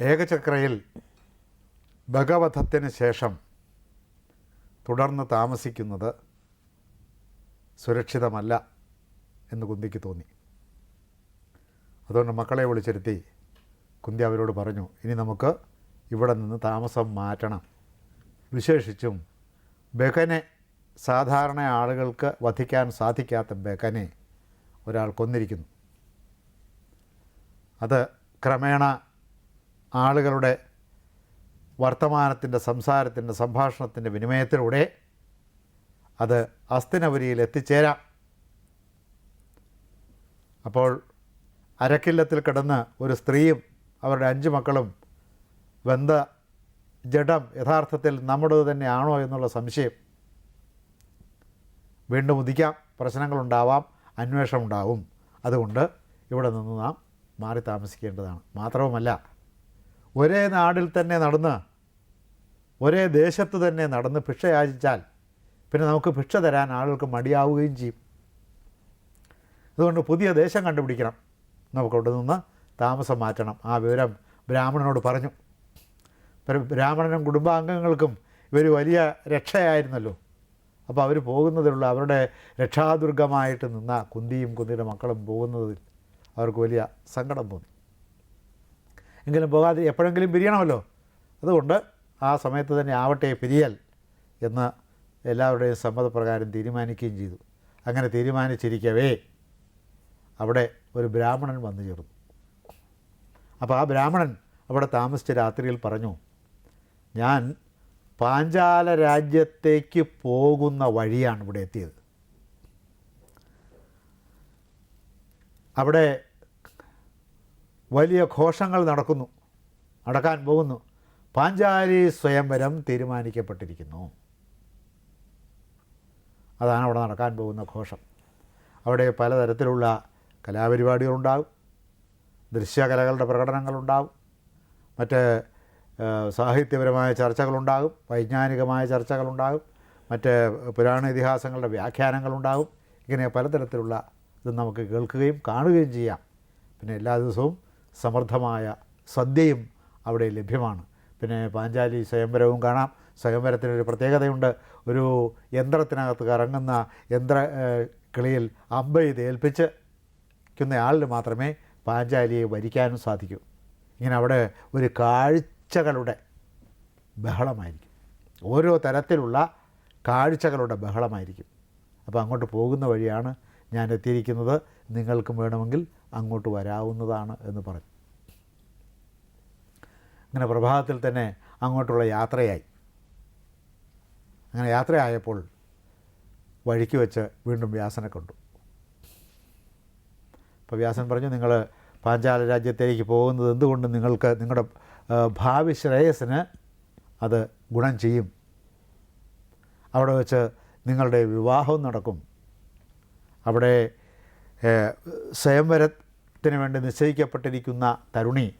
ഏകചക്രയിൽ ഭഗവധത്തിന് ശേഷം തുടർന്ന് താമസിക്കുന്നത് സുരക്ഷിതമല്ല എന്ന് കുന്തിക്ക് തോന്നി. അതുകൊണ്ട് മക്കളെ വിളിച്ചിരുത്തി കുന്തി അവരോട് പറഞ്ഞു ഇനി നമുക്ക് ഇവിടെ നിന്ന് താമസം മാറ്റണം. വിശേഷിച്ചും ബഹനെ സാധാരണ ആളുകൾക്ക് വധിക്കാൻ സാധിക്കാത്ത ബഹനെ ഒരാൾ കൊന്നിരിക്കുന്നു. അത് ക്രമേണ ആളുകളുടെ വർത്തമാനത്തിന്റെ സംസാരത്തിന്റെ സംഭാഷണത്തിന്റെ വിനിമയത്തിലൂടെ അത് അസ്ഥിനപുരിയിൽ എത്തിച്ചേരാം. അപ്പോൾ അരക്കില്ലത്തിൽ കിടന്ന് ഒരു സ്ത്രീയും അവരുടെ അഞ്ച് മക്കളും വെന്ത ജഡം യഥാർത്ഥത്തിൽ നമ്മുടേത് തന്നെയാണോ എന്നുള്ള സംശയം വീണ്ടും ഉദിക്കാം. പ്രശ്നങ്ങളുണ്ടാവാം അന്വേഷണം ഉണ്ടാവും അതുകൊണ്ട് ഇവിടെ നിന്ന് നാം മാറി താമസിക്കേണ്ടതാണ് മാത്രവുമല്ല ഒരേ നാടിൽ തന്നെ നടന്ന് ഒരേ ദേശത്ത് തന്നെ നടന്ന് ഭിക്ഷ യാചിച്ചാൽ പിന്നെ നമുക്ക് ഭിക്ഷ തരാൻ ആളുകൾക്ക് മടിയാവുകയും ചെയ്യും. അതുകൊണ്ട് പുതിയ ദേശം കണ്ടുപിടിക്കണം. നമുക്കവിടെ നിന്ന് താമസം മാറ്റണം. ആ വിവരം ബ്രാഹ്മണനോട് പറഞ്ഞു. ബ്രാഹ്മണനും കുടുംബാംഗങ്ങൾക്കും ഇവർ വലിയ രക്ഷയായിരുന്നല്ലോ. അപ്പോൾ അവർ പോകുന്നതിലുള്ള അവരുടെ രക്ഷാദുർഗമായിട്ട് നിന്ന കുന്തിയും കുന്തിയുടെ മക്കളും പോകുന്നതിൽ അവർക്ക് വലിയ സങ്കടം തോന്നി. എങ്കിലും പോകാതെ എപ്പോഴെങ്കിലും പിരിയണമല്ലോ? അതുകൊണ്ട് ആ സമയത്ത് തന്നെ ആവട്ടെ പിരിയൽ എന്ന് എല്ലാവരുടെയും സമ്മതപ്രകാരം തീരുമാനിക്കുകയും ചെയ്തു. അങ്ങനെ തീരുമാനിച്ചിരിക്കവേ അവിടെ ഒരു ബ്രാഹ്മണൻ വന്നു ചേർന്നു. അപ്പോൾ ആ ബ്രാഹ്മണൻ അവിടെ താമസിച്ച രാത്രിയിൽ പറഞ്ഞു ഞാൻ പാഞ്ചാല രാജ്യത്തേക്ക് പോകുന്ന വഴിയാണ് ഇവിടെ എത്തിയത്. അവിടെ വലിയ ഘോഷങ്ങൾ നടക്കുന്നു നടക്കാൻ പോകുന്നു. പാഞ്ചാലി സ്വയംവരം തീരുമാനിക്കപ്പെട്ടിരിക്കുന്നു. അതാണ് അവിടെ നടക്കാൻ പോകുന്ന ഘോഷം. അവിടെ പലതരത്തിലുള്ള കലാപരിപാടികളുണ്ടാകും ദൃശ്യകലകളുടെ പ്രകടനങ്ങളുണ്ടാകും മറ്റ് സാഹിത്യപരമായ ചർച്ചകളുണ്ടാകും വൈജ്ഞാനികമായ ചർച്ചകളുണ്ടാകും മറ്റ് പുരാണ ഇതിഹാസങ്ങളുടെ വ്യാഖ്യാനങ്ങളുണ്ടാകും. ഇങ്ങനെ പലതരത്തിലുള്ള ഇത് നമുക്ക് കേൾക്കുകയും കാണുകയും ചെയ്യാം. പിന്നെ എല്ലാ ദിവസവും സമൃദ്ധമായ സദ്യയും അവിടെ ലഭ്യമാണ്. പിന്നെ പാഞ്ചാലി സ്വയംവരവും കാണാം. സ്വയംവരത്തിനൊരു പ്രത്യേകതയുണ്ട്. ഒരു യന്ത്രത്തിനകത്ത് കറങ്ങുന്ന യന്ത്ര കിളിയിൽ അമ്പ ഇത് ഏൽപ്പിച്ച് ആളിന് മാത്രമേ പാഞ്ചാലിയെ വരിക്കാനും സാധിക്കൂ. ഇങ്ങനെ അവിടെ ഒരു കാഴ്ചകളുടെ ബഹളമായിരിക്കും. ഓരോ തരത്തിലുള്ള കാഴ്ചകളുടെ ബഹളമായിരിക്കും. അപ്പോൾ അങ്ങോട്ട് പോകുന്ന വഴിയാണ് ഞാൻ എത്തിയിരിക്കുന്നത്. നിങ്ങൾക്കും വേണമെങ്കിൽ അങ്ങോട്ട് വരാവുന്നതാണ് എന്ന് പറഞ്ഞു. അങ്ങനെ പ്രഭാതത്തിൽ തന്നെ അങ്ങോട്ടുള്ള യാത്രയായി. അങ്ങനെ യാത്രയായപ്പോൾ വഴിക്ക് വെച്ച് വീണ്ടും വ്യാസനെ കണ്ടു. അപ്പോൾ വ്യാസൻ പറഞ്ഞു നിങ്ങൾ പാഞ്ചാല രാജ്യത്തേക്ക് പോകുന്നത് എന്തുകൊണ്ട് നിങ്ങൾക്ക് നിങ്ങളുടെ ഭാവി ശ്രേയസ്സിന് അത് ഗുണം ചെയ്യും? അവിടെ വെച്ച് നിങ്ങളുടെ വിവാഹവും നടക്കും. അവിടെ സ്വയംവരത്തിന് വേണ്ടി നിശ്ചയിക്കപ്പെട്ടിരിക്കുന്ന തരുണി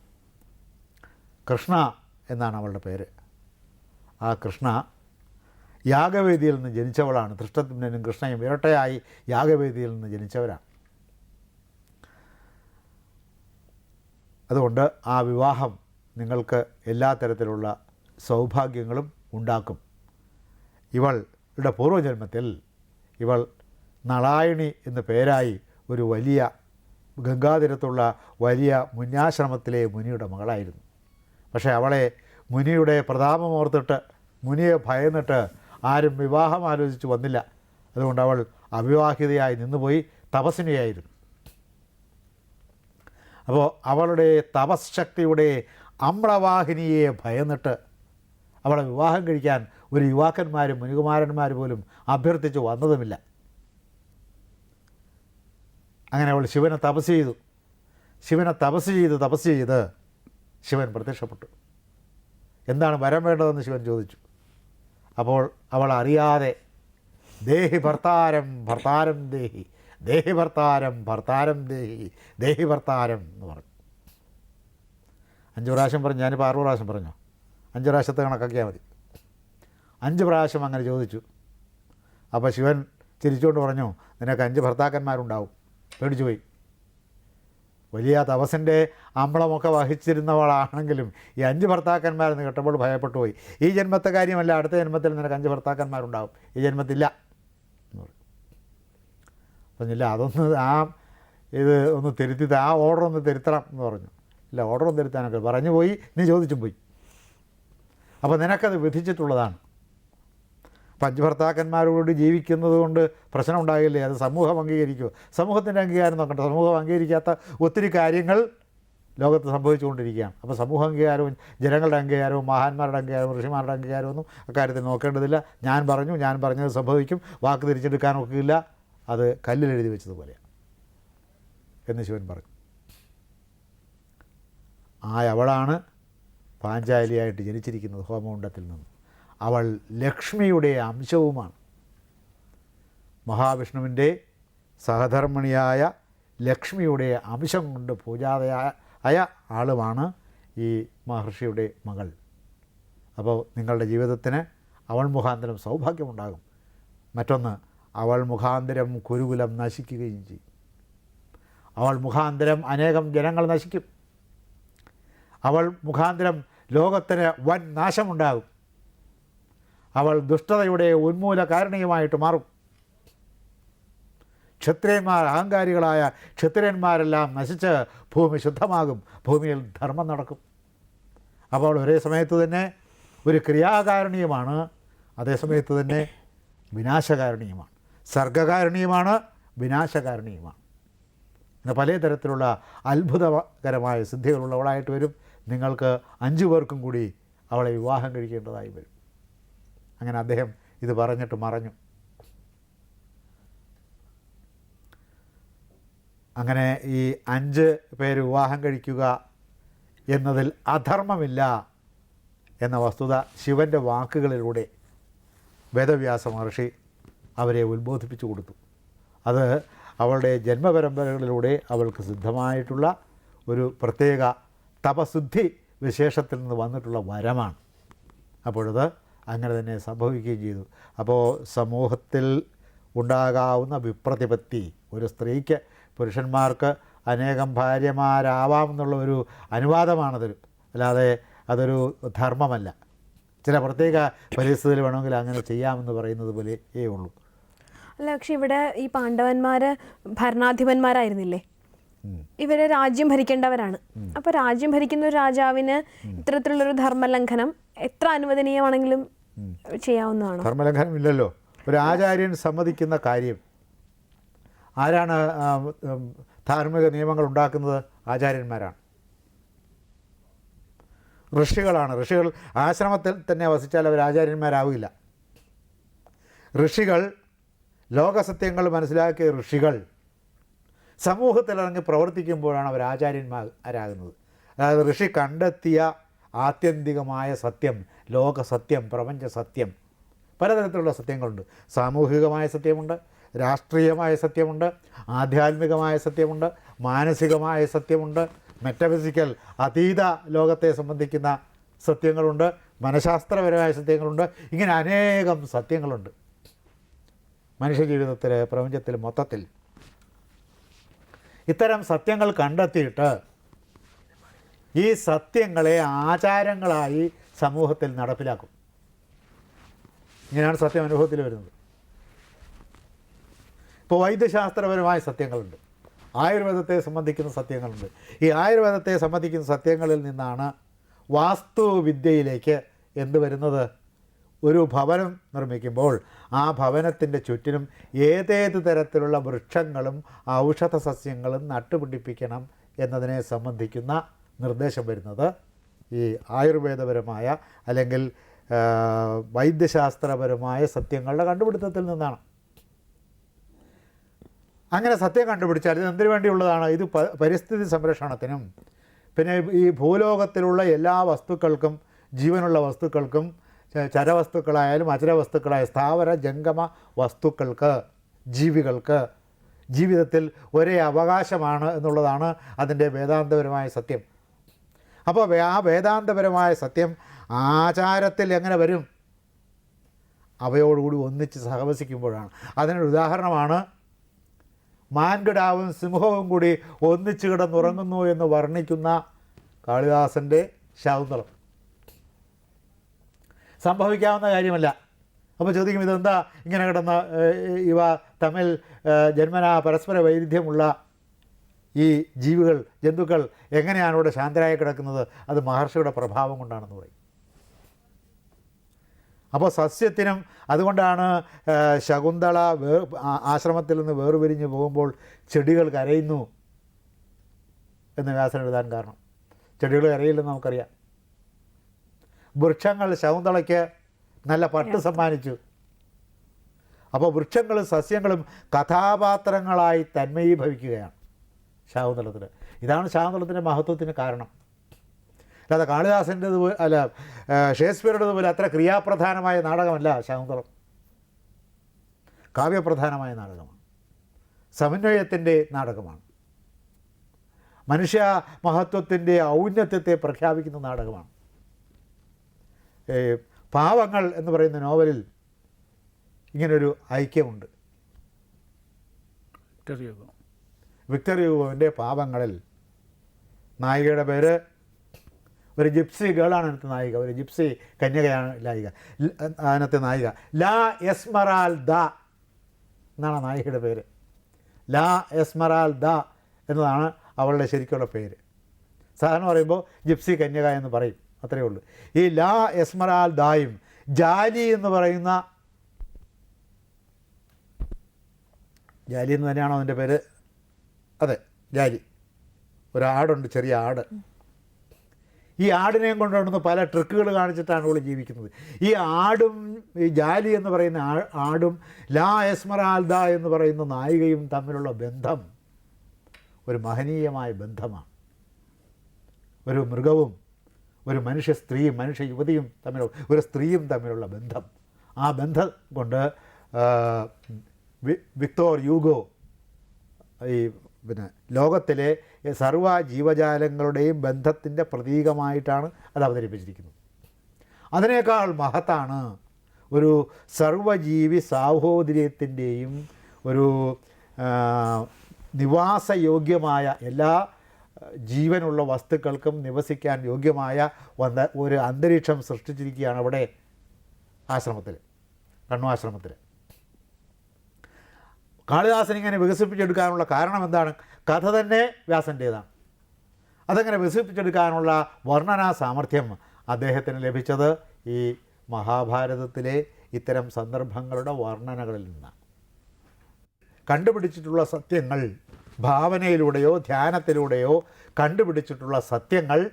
കൃഷ്ണ എന്നാണ് അവളുടെ പേര്. ആ കൃഷ്ണ യാഗവേദിയിൽ നിന്ന് ജനിച്ചവളാണ്. ധൃഷ്ടത്തിനും കൃഷ്ണയും ഇരട്ടയായി യാഗവേദിയിൽ നിന്ന് ജനിച്ചവരാണ്. അതുകൊണ്ട് ആ വിവാഹം നിങ്ങൾക്ക് എല്ലാ തരത്തിലുള്ള സൗഭാഗ്യങ്ങളും ഉണ്ടാക്കും. ഇവളുടെ പൂർവജന്മത്തിൽ ഇവൾ നളായണി എന്ന പേരായി ഒരു വലിയ ഗംഗാതീരത്തുള്ള വലിയ മുന്നാശ്രമത്തിലെ മുനിയുടെ മകളായിരുന്നു. പക്ഷേ അവളെ മുനിയുടെ പ്രതാപമോർത്തിട്ട് മുനിയെ ഭയന്നിട്ട് ആരും വിവാഹം ആലോചിച്ച് വന്നില്ല. അതുകൊണ്ട് അവൾ അവിവാഹിതയായി നിന്നുപോയി തപസ്സിനിയായിരുന്നു. അപ്പോൾ അവളുടെ തപശക്തിയുടെ അമ്ലവാഹിനിയെ ഭയന്നിട്ട് അവളെ വിവാഹം കഴിക്കാൻ ഒരു യുവാക്കന്മാരും മുനികുമാരന്മാർ പോലും അഭ്യർത്ഥിച്ച് വന്നതുമില്ല. അങ്ങനെ അവൾ ശിവനെ തപസ് ചെയ്തു. ശിവനെ തപസ് ചെയ്ത് തപസ് ചെയ്ത് ശിവൻ പ്രത്യക്ഷപ്പെട്ടു. എന്താണ് വരം വേണ്ടതെന്ന് ശിവൻ ചോദിച്ചു. അപ്പോൾ അവൾ അറിയാതെ ദേഹി ഭർത്താരം ഭർത്താരം ദേഹി ദേഹി ഭർത്താരം ഭർത്താരം ദേഹി ദേഹി ഭർത്താരം എന്ന് പറഞ്ഞു. അഞ്ച് പ്രാവശ്യം പറഞ്ഞു ഞാനിപ്പോൾ ആറു പ്രാവശ്യം പറഞ്ഞു? അഞ്ച് പ്രാവശ്യത്തെ കണക്കാക്കിയാൽ മതി. അഞ്ച് പ്രാവശ്യം അങ്ങനെ ചോദിച്ചു. അപ്പോൾ ശിവൻ ചിരിച്ചുകൊണ്ട് പറഞ്ഞു നിനക്ക് അഞ്ച് ഭർത്താക്കന്മാരുണ്ടാവും. പേടിച്ചു പോയി വലിയ തപസിന്റെ അമ്പളമൊക്കെ വഹിച്ചിരുന്നവളാണെങ്കിലും ഈ അഞ്ച് ഭർത്താക്കന്മാരെന്ന് കേട്ടപ്പോൾ ഭയപ്പെട്ടു പോയി ഈ ജന്മത്തെ കാര്യമല്ല അടുത്ത ജന്മത്തിൽ നിനക്ക് അഞ്ച് ഭർത്താക്കന്മാരുണ്ടാവും. ഈ ജന്മത്തില്ല പറഞ്ഞില്ല അതൊന്ന് ആ ഇത് ഒന്ന് തിരുത്തി ആ ഓർഡർ ഒന്ന് തിരുത്തണം എന്ന് പറഞ്ഞു. ഇല്ല ഓർഡർ ഒന്ന് തിരുത്താനൊക്കെ പറഞ്ഞു. പോയി നീ ചോദിച്ചും പോയി. അപ്പോൾ നിനക്കത് വിധിച്ചിട്ടുള്ളതാണ്. അഞ്ച് ജീവിക്കുന്നത് കൊണ്ട് പ്രശ്നം ഉണ്ടാകില്ലേ അത് സമൂഹം അംഗീകരിക്കുമോ സമൂഹത്തിന്റെ അംഗീകാരം നോക്കട്ടെ സമൂഹം അംഗീകരിക്കാത്ത ഒത്തിരി കാര്യങ്ങൾ ലോകത്ത് സംഭവിച്ചുകൊണ്ടിരിക്കുകയാണ്. അപ്പോൾ സമൂഹ അംഗീകാരവും ജനങ്ങളുടെ അംഗീകാരവും മഹാന്മാരുടെ അംഗീകാരവും ഋഷിമാരുടെ അംഗീകാരമൊന്നും അക്കാര്യത്തിൽ നോക്കേണ്ടതില്ല. ഞാൻ പറഞ്ഞു ഞാൻ പറഞ്ഞത് സംഭവിക്കും. വാക്ക് തിരിച്ചെടുക്കാൻ ഒക്കില്ല അത് കല്ലിൽ എഴുതി വെച്ചതുപോലെയാണ് എന്ന് ശിവൻ പറഞ്ഞു. ആ അവളാണ് പാഞ്ചാലിയായിട്ട് ജനിച്ചിരിക്കുന്നത് ഹോമകുണ്ടത്തിൽ നിന്ന്. അവൾ ലക്ഷ്മിയുടെ അംശവുമാണ്. മഹാവിഷ്ണുവിന്റെ സഹധർമ്മിണിയായ ലക്ഷ്മിയുടെ അംശം കൊണ്ട് പൂജാതയായ ആളുമാണ് ഈ മഹർഷിയുടെ മകൾ. അപ്പോൾ നിങ്ങളുടെ ജീവിതത്തിന് അവൾ മുഖാന്തരം സൗഭാഗ്യമുണ്ടാകും. മറ്റൊന്ന് അവൾ മുഖാന്തരം കുരുകുലം നശിക്കുകയും ചെയ്യും. അവൾ മുഖാന്തരം അനേകം ജനങ്ങൾ നശിക്കും. അവൾ മുഖാന്തരം ലോകത്തിന് വൻ നാശമുണ്ടാകും. അവൾ ദുഷ്ടതയുടെ ഉന്മൂല കാരണീയമായിട്ട് മാറും. ക്ഷത്രിയന്മാർ അഹങ്കാരികളായ ക്ഷത്രിയന്മാരെല്ലാം നശിച്ച് ഭൂമി ശുദ്ധമാകും. ഭൂമിയിൽ ധർമ്മം നടക്കും. അപ്പോൾ ഒരേ സമയത്ത് തന്നെ ഒരു ക്രിയാകാരണീയമാണ്. അതേസമയത്ത് തന്നെ വിനാശകാരണീയമാണ്. സർഗകാരണീയമാണ് വിനാശകാരണീയമാണ്. ഇന്ന് പല തരത്തിലുള്ള അത്ഭുതകരമായ സിദ്ധികളുള്ളവളായിട്ട് വരും. നിങ്ങൾക്ക് അഞ്ചു പേർക്കും കൂടി അവളെ വിവാഹം കഴിക്കേണ്ടതായി വരും. അങ്ങനെ അദ്ദേഹം ഇത് പറഞ്ഞിട്ട് മറഞ്ഞു. അങ്ങനെ ഈ അഞ്ച് പേര് വിവാഹം കഴിക്കുക എന്നതിൽ അധർമ്മമില്ല എന്ന വസ്തുത ശിവന്റെ വാക്കുകളിലൂടെ വേദവ്യാസ മഹർഷി അവരെ ഉത്ബോധിപ്പിച്ചു കൊടുത്തു. അത് അവളുടെ ജന്മപരമ്പരകളിലൂടെ അവൾക്ക് സിദ്ധമായിട്ടുള്ള ഒരു പ്രത്യേക തപശുദ്ധി വിശേഷത്തിൽ നിന്ന് വന്നിട്ടുള്ള വരമാണ്. അപ്പോഴത് അങ്ങനെ തന്നെ സംഭവിക്കുകയും ചെയ്തു. അപ്പോൾ സമൂഹത്തിൽ ഉണ്ടാകാവുന്ന വിപ്രതിപത്തി ഒരു സ്ത്രീക്ക് പുരുഷന്മാർക്ക് അനേകം ഭാര്യമാരാവാം എന്നുള്ള ഒരു അനുവാദമാണത് അല്ലാതെ അതൊരു ധർമ്മമല്ല. ചില പ്രത്യേക പരിസ്ഥിതിയിൽ വേണമെങ്കിൽ അങ്ങനെ ചെയ്യാമെന്ന് പറയുന്നത് പോലെയേ ഉള്ളൂ. അല്ല പക്ഷെ ഇവിടെ ഈ പാണ്ഡവന്മാർ ഭരണാധിപന്മാരായിരുന്നില്ലേ? ഇവരെ രാജ്യം ഭരിക്കേണ്ടവരാണ്. അപ്പൊ രാജ്യം ഭരിക്കുന്ന ഒരു രാജാവിന് ഇത്തരത്തിലുള്ളൊരു ധർമ്മലംഘനം എത്ര അനുവദനീയമാണെങ്കിലും ചെയ്യാവുന്നതാണോ? ധർമ്മലംഘനം ഇല്ലല്ലോ ഒരു ആചാര്യൻ സമ്മതിക്കുന്ന കാര്യം. ആരാണ് ധാർമ്മിക നിയമങ്ങൾ ഉണ്ടാക്കുന്നത്? ആചാര്യന്മാരാണ്. ഋഷികളാണ്. ഋഷികൾ ആശ്രമത്തിൽ തന്നെ വസിച്ചാൽ അവർ ആചാര്യന്മാരാവില്ല. ഋഷികൾ ലോകസത്യങ്ങൾ മനസ്സിലാക്കിയ ഋഷികൾ സമൂഹത്തിലിറങ്ങി പ്രവർത്തിക്കുമ്പോഴാണ് അവർ ആചാര്യന്മാരാകുന്നത് അതായത് ഋഷി കണ്ടെത്തിയ ആത്യന്തികമായ സത്യം ലോകസത്യം പ്രപഞ്ച സത്യം. പലതരത്തിലുള്ള സത്യങ്ങളുണ്ട്. സാമൂഹികമായ സത്യമുണ്ട് രാഷ്ട്രീയമായ സത്യമുണ്ട് ആധ്യാത്മികമായ സത്യമുണ്ട് മാനസികമായ സത്യമുണ്ട് മെറ്റഫിസിക്കൽ അതീത ലോകത്തെ സംബന്ധിക്കുന്ന സത്യങ്ങളുണ്ട് മനഃശാസ്ത്രപരമായ സത്യങ്ങളുണ്ട് ഇങ്ങനെ അനേകം സത്യങ്ങളുണ്ട്. മനുഷ്യജീവിതത്തിൽ പ്രപഞ്ചത്തിൽ മൊത്തത്തിൽ ഇത്തരം സത്യങ്ങൾ കണ്ടെത്തിയിട്ട് ഈ സത്യങ്ങളെ ആചാരങ്ങളായി സമൂഹത്തിൽ നടപ്പിലാക്കും. ഇങ്ങനെയാണ് സത്യം അനുഭവത്തിൽ വരുന്നത്. ഇപ്പോൾ വൈദ്യശാസ്ത്രപരമായ സത്യങ്ങളുണ്ട്. ആയുർവേദത്തെ സംബന്ധിക്കുന്ന സത്യങ്ങളുണ്ട്. ഈ ആയുർവേദത്തെ സംബന്ധിക്കുന്ന സത്യങ്ങളിൽ നിന്നാണ് വാസ്തുവിദ്യയിലേക്ക് എന്ത് വരുന്നത്? ഒരു ഭവനം നിർമ്മിക്കുമ്പോൾ ആ ഭവനത്തിന്റെ ചുറ്റിനും ഏതേത് തരത്തിലുള്ള വൃക്ഷങ്ങളും ഔഷധ സസ്യങ്ങളും നട്ടുപിടിപ്പിക്കണം എന്നതിനെ സംബന്ധിക്കുന്ന നിർദ്ദേശം വരുന്നത്. ഈ ആയുർവേദപരമായ അല്ലെങ്കിൽ വൈദ്യശാസ്ത്രപരമായ സത്യങ്ങളുടെ കണ്ടുപിടുത്തത്തിൽ നിന്നാണ്. അങ്ങനെ സത്യം കണ്ടുപിടിച്ചാൽ ഇത് എന്തിനു വേണ്ടിയുള്ളതാണ്? ഇത് പരിസ്ഥിതി സംരക്ഷണത്തിനും പിന്നെ ഈ ഭൂലോകത്തിലുള്ള എല്ലാ വസ്തുക്കൾക്കും ജീവനുള്ള വസ്തുക്കൾക്കും ചരവസ്തുക്കളായാലും അചരവസ്തുക്കളായ സ്ഥാവര ജംഗമ വസ്തുക്കൾക്ക് ജീവികൾക്ക് ജീവിതത്തിൽ ഒരേ അവകാശമാണ് എന്നുള്ളതാണ് അതിന്റെ വേദാന്തപരമായ സത്യം. അപ്പോൾ ആ വേദാന്തപരമായ സത്യം ആചാരത്തിൽ എങ്ങനെ വരും? അവയോടുകൂടി ഒന്നിച്ച് സഹവസിക്കുമ്പോഴാണ്. അതിനൊരു ഉദാഹരണമാണ് മാൻകിടാവും സിംഹവും കൂടി ഒന്നിച്ച് കിടന്നുറങ്ങുന്നു എന്ന് വർണിക്കുന്ന കാളിദാസന്റെ ശാകുന്തളം. സംഭവിക്കാവുന്ന കാര്യമല്ല. അപ്പോൾ ചോദിക്കും ഇതെന്താ ഇങ്ങനെ കിടന്ന ഇവ തമ്മിൽ ജന്മനാ പരസ്പര വൈരുദ്ധ്യമുള്ള ഈ ജീവികൾ ജന്തുക്കൾ എങ്ങനെയാണ് ഇവിടെ ശാന്തരായി കിടക്കുന്നത്? അത് മഹർഷിയുടെ പ്രഭാവം കൊണ്ടാണെന്ന് പറയും. അപ്പോൾ സസ്യത്തിനും അതുകൊണ്ടാണ് ശകുന്തള വേ ആശ്രമത്തിൽ നിന്ന് വേർപിരിഞ്ഞ് പോകുമ്പോൾ ചെടികൾ കരയുന്നു എന്ന് വ്യാസൻ എഴുതാൻ കാരണം. ചെടികൾ കരയില്ലെന്ന് നമുക്കറിയാം. വൃക്ഷങ്ങൾ ശകുന്തളയ്ക്ക് നല്ല പട്ട് സമ്മാനിച്ചു. അപ്പോൾ വൃക്ഷങ്ങളും സസ്യങ്ങളും കഥാപാത്രങ്ങളായി തന്മയീഭവിക്കുകയാണ്. ശാകുന്തളത്തിൽ ഇതാണ് ശാകുന്തളത്തിന്റെ മഹത്വത്തിന് കാരണം. അല്ലാതെ കാളിദാസന്റെത് അല്ല ഷേക്സ്പിയറുടെ പോലെ അത്ര ക്രിയാപ്രധാനമായ നാടകമല്ല ശാകുന്തളം കാവ്യപ്രധാനമായ നാടകമാണ്. സമന്വയത്തിന്റെ നാടകമാണ്. മനുഷ്യ മഹത്വത്തിന്റെ ഔന്നത്യത്തെ പ്രഖ്യാപിക്കുന്ന നാടകമാണ്. പാവങ്ങൾ എന്ന് പറയുന്ന നോവലിൽ ഇങ്ങനൊരു ഐക്യമുണ്ട്. ചെറിയുഗം വിക്ടർ യുഗോവിന്റെ പാപങ്ങളിൽ നായികയുടെ പേര് ഒരു ജിപ്സി ഗേളാണ് അതിനകത്ത് നായിക ഒരു ജിപ്സി കന്യകയാണ് നായിക അതിനകത്തെ നായിക. ലാ എസ്മറാൽ ദ എന്നാണ് നായികയുടെ പേര്. ലാ എസ്മറാൽ ദ എന്നതാണ് അവളുടെ ശരിക്കുള്ള പേര്. സാധാരണ പറയുമ്പോൾ ജിപ്സി കന്യക എന്ന് പറയും അത്രയേ ഉള്ളൂ. ഈ ലാ എസ്മറാൽ ദായും ജാലി എന്ന് പറയുന്ന ജാലി എന്ന് തന്നെയാണോ അതിന്റെ പേര്? അതെ ജാലി ഒരാടുണ്ട് ചെറിയ ആട്. ഈ ആടിനെയും കൊണ്ടുവന്ന് പല ട്രിക്കുകൾ കാണിച്ചിട്ടാണ് ഇവിടെ ജീവിക്കുന്നത്. ഈ ആടും ഈ ജാലി എന്ന് പറയുന്ന ആടും ലാ എസ്മറാൽദ എന്ന് പറയുന്ന നായികയും തമ്മിലുള്ള ബന്ധം ഒരു മഹനീയമായ ബന്ധമാണ്. ഒരു മൃഗവും ഒരു മനുഷ്യ സ്ത്രീയും മനുഷ്യ യുവതിയും തമ്മിലുള്ള ഒരു സ്ത്രീയും തമ്മിലുള്ള ബന്ധം. ആ ബന്ധം കൊണ്ട് വിക്ടോർ യൂഗോ ഈ പിന്നെ ലോകത്തിലെ സർവ ജീവജാലങ്ങളുടെയും ബന്ധത്തിന്റെ പ്രതീകമായിട്ടാണ് അത് അവതരിപ്പിച്ചിരിക്കുന്നത്. അതിനേക്കാൾ മഹത്താണ് ഒരു സർവജീവി സാഹോദര്യത്തിന്റെയും ഒരു നിവാസയോഗ്യമായ എല്ലാ ജീവനുള്ള വസ്തുക്കൾക്കും നിവസിക്കാൻ യോഗ്യമായ ഒരു അന്തരീക്ഷം സൃഷ്ടിച്ചിരിക്കുകയാണ് അവിടെ ആശ്രമത്തിൽ കണ്ണു കാളിദാസൻ ഇങ്ങനെ വികസിപ്പിച്ചെടുക്കാനുള്ള കാരണം എന്താണ്? കഥ തന്നെ വ്യാസന്റേതാണ്. അതങ്ങനെ വികസിപ്പിച്ചെടുക്കാനുള്ള വർണനാ സാമർഥ്യം അദ്ദേഹത്തിന് ലഭിച്ചത് ഈ മഹാഭാരതത്തിലെ ഇത്തരം സന്ദർഭങ്ങളുടെ വർണനകളിൽ നിന്നാണ്. കണ്ടുപിടിച്ചിട്ടുള്ള സത്യങ്ങൾ ഭാവനയിലൂടെയോ ധ്യാനത്തിലൂടെയോ കണ്ടുപിടിച്ചിട്ടുള്ള സത്യങ്ങൾ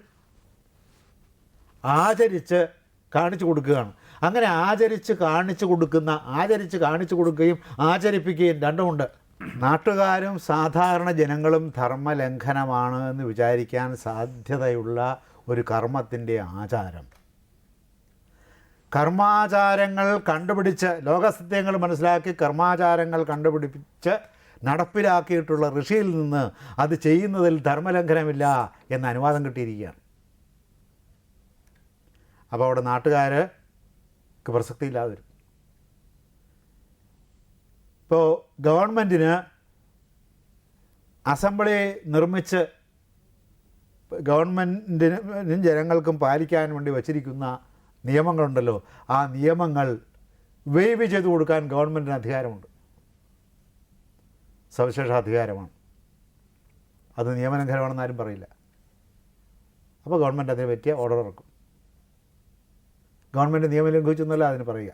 ആചരിച്ച് കാണിച്ചു കൊടുക്കുകയാണ്. അങ്ങനെ ആചരിച്ച് കാണിച്ചു കൊടുക്കുന്ന ആചരിച്ച് കാണിച്ചു കൊടുക്കുകയും ആചരിപ്പിക്കുകയും രണ്ടുമുണ്ട്. നാട്ടുകാരും സാധാരണ ജനങ്ങളും ധർമ്മലംഘനമാണ് എന്ന് വിചാരിക്കാൻ സാധ്യതയുള്ള ഒരു കർമ്മത്തിന്റെ ആചാരം. കർമാചാരങ്ങൾ കണ്ടുപിടിച്ച് ലോകസത്യങ്ങൾ മനസ്സിലാക്കി കർമാചാരങ്ങൾ കണ്ടുപിടിച്ച് നടപ്പിലാക്കിയിട്ടുള്ള ഋഷിയിൽ നിന്ന് അത് ചെയ്യുന്നതിൽ ധർമ്മലംഘനമില്ല എന്ന അനുവാദം കിട്ടിയിരിക്കുകയാണ്. അപ്പോൾ അവിടെ നാട്ടുകാർക്ക് പ്രസക്തിയില്ലാതെ വരും ഇപ്പോൾ ഗവൺമെന്റിന് അസംബ്ലി നിർമ്മിച്ച് ഗവൺമെന്റിനും ജനങ്ങൾക്കും പാലിക്കാൻ വേണ്ടി വച്ചിരിക്കുന്ന നിയമങ്ങളുണ്ടല്ലോ. ആ നിയമങ്ങൾ വേവ് ചെയ്ത് കൊടുക്കാൻ ഗവൺമെന്റിന് അധികാരമുണ്ട്. സവിശേഷ അധികാരമാണ്. അത് നിയമലംഘനമാണെന്ന് ആരും പറയില്ല. അപ്പോൾ ഗവൺമെന്റ് അതിനെ പറ്റിയ ഓർഡർ ഇറക്കും. ഗവൺമെന്റ് നിയമം ലംഘിച്ചെന്നല്ല അതിന് പറയുക.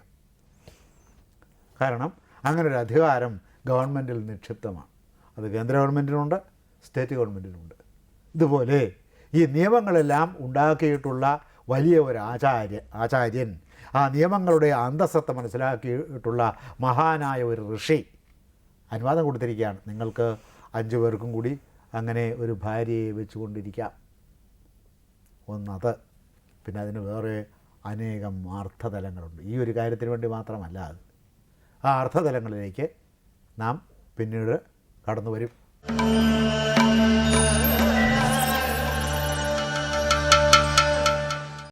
കാരണം അങ്ങനെ ഒരു അധികാരം ഗവൺമെന്റിൽ നിക്ഷിപ്തമാണ്. അത് കേന്ദ്ര ഗവൺമെന്റിനുണ്ട് സ്റ്റേറ്റ് ഗവൺമെന്റിനുണ്ട് ഇതുപോലെ ഈ നിയമങ്ങളെല്ലാം ഉണ്ടാക്കിയിട്ടുള്ള വലിയ ഒരു ആചാര്യ ആചാര്യൻ ആ നിയമങ്ങളുടെ അന്തസ്സത്ത മനസ്സിലാക്കിയിട്ടുള്ള മഹാനായ ഒരു ഋഷി അനുവാദം കൊടുത്തിരിക്കുകയാണ്. നിങ്ങൾക്ക് അഞ്ചു പേർക്കും കൂടി അങ്ങനെ ഒരു ഭാര്യയെ വെച്ചുകൊണ്ടിരിക്കാം. ഒന്നത്. പിന്നെ അതിന് വേറെ അനേകം അർത്ഥതലങ്ങളുണ്ട്. ഈ ഒരു കാര്യത്തിന് വേണ്ടി മാത്രമല്ല അത്. ആ അർത്ഥതലങ്ങളിലേക്ക് നാം പിന്നീട് കടന്നു വരും